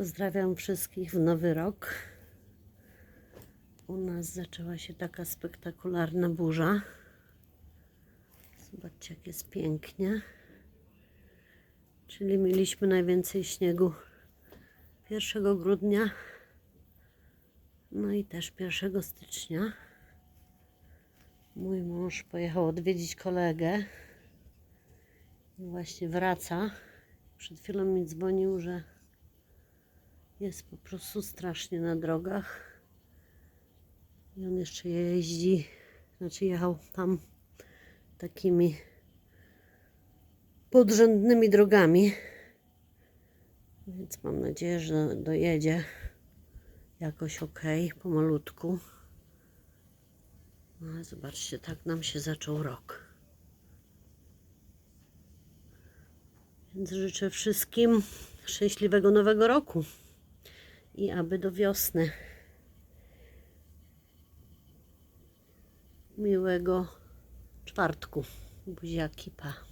Pozdrawiam wszystkich w nowy rok. U nas zaczęła się taka spektakularna burza. Zobaczcie, jak jest pięknie. Czyli mieliśmy najwięcej śniegu 1 grudnia, no i też 1 stycznia. Mój mąż pojechał odwiedzić kolegę i właśnie wraca. Przed chwilą mi dzwonił, że jest po prostu strasznie na drogach. I on jeszcze jeździ, znaczy jechał tam takimi podrzędnymi drogami. Więc mam nadzieję, że dojedzie jakoś ok, pomalutku. No zobaczcie, tak nam się zaczął rok. Więc życzę wszystkim szczęśliwego nowego roku i aby do wiosny. Miłego czwartku. Buziaki, pa.